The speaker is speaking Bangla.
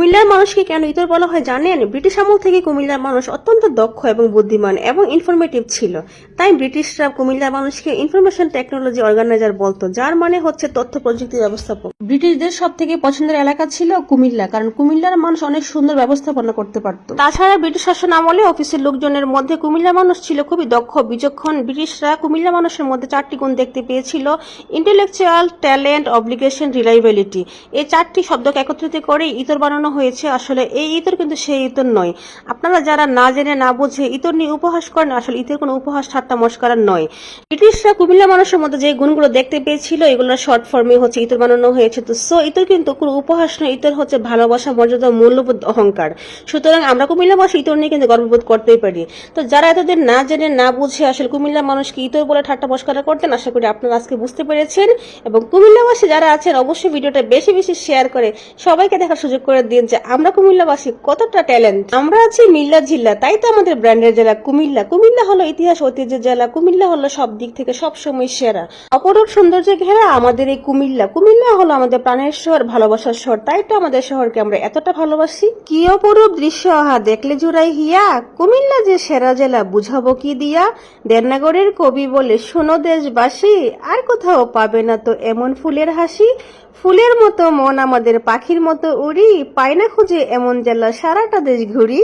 কুমিল্লার মানুষকে কেন ইতর বলা হয় জানেন? ব্রিটিশ আমল থেকে কুমিল্লার মানুষ অত্যন্ত দক্ষ এবং বুদ্ধিমান এবং ইনফরমেটিভ ছিল। তাই ব্রিটিশরা কুমিল্লার মানুষকে ইনফরমেশন টেকনোলজি অর্গানাইজার বলতো, যার মানে হচ্ছে তথ্য প্রযুক্তি ব্যবস্থাপক। ব্রিটিশদের সব থেকে পছন্দের এলাকা ছিল কুমিল্লা, কারণ কুমিল্লার মানুষ অনেক সুন্দর ব্যবস্থাপনা করতে পারত। তাছাড়া ব্রিটিশ শাসন আমলে অফিসের লোকজনের মধ্যে কুমিল্লা মানুষ ছিল খুবই দক্ষ, বিচক্ষণ। ব্রিটিশরা কুমিল্লা মানুষের মধ্যে চারটি গুণ দেখতে পেয়েছিল ইন্টেলেকচুয়াল ট্যালেন্ট অব্লিগেশন রিলাইবিলিটি এই চারটি শব্দকে একত্রিত করে ইতর বানানো হয়েছে, আসলে এই ইতর কিন্তু সেই ইতর নয়। আপনারা যারা না জেনে না বুঝে ইতর নিয়ে উপহাস করেন, আসলে ইতর কোনো উপহাস ঠাট্টা মস্করার নয়। ব্রিটিশরা কুমিল্লা মানুষের মধ্যে যে গুণগুলো দেখতে পেয়েছিল এগুলো শর্ট ফর্মে হচ্ছে ইতর বানানো হয়েছে। তো সো ইতর কিন্তু কোনো উপহাস নয়, ইতর হচ্ছে ভালোবাসা, মর্যাদা, মূল্যবোধ, অহংকার। সুতরাং আমরা কুমিল্লা মানুষ ইতর নিয়ে কিন্তু গর্ববোধ করতেই পারি। তো, যারা এতদিন না জেনে, না বুঝে আসলে কুমিল্লা মানুষকে ইতর বলে ঠাট্টা মস্করা করতেন, আশা করি আপনারা আজকে বুঝতে পেরেছেন। এবং কুমিল্লাবাসী যারা আছেন, অবশ্যই ভিডিওটা বেশি বেশি শেয়ার করে সবাইকে দেখার সুযোগ করে দিন যে আমরা কুমিল্লাবাসী কতটা ট্যালেন্ট আমরা আছি মিল্লা জিল্লা তাই তো আমাদের ব্র্যান্ডের জেলা কুমিল্লা। কুমিল্লা হলো ইতিহাস ঐতিহ্যের জেলা কুমিল্লা হলো সব দিক থেকে সব সময় সেরা। অপরূপ সৌন্দর্যে ঘেরা আমাদের এই কুমিল্লা। কুমিল্লা হলো আমাদের প্রাণের শহর, ভালোবাসার শহর। তাই তো আমাদের শহরকে আমরা এতটা ভালোবাসি। কি অপরূপ দৃশ্য? আহা, দেখলে জুড়াই হিয়া। কুমিল্লা যে সেরা জেলা, বুঝাবো কি দিয়া? দেড়নাগরের কবি বলে, শোনো দেশবাসী, আর কোথাও পাবে না তো এমন ফুলের হাসি। ফুলের মতো মন আমাদের, পাখির মতো উড়ি। পায় না খুঁজে এমন জেলা, সারাটা দেশ ঘুরি।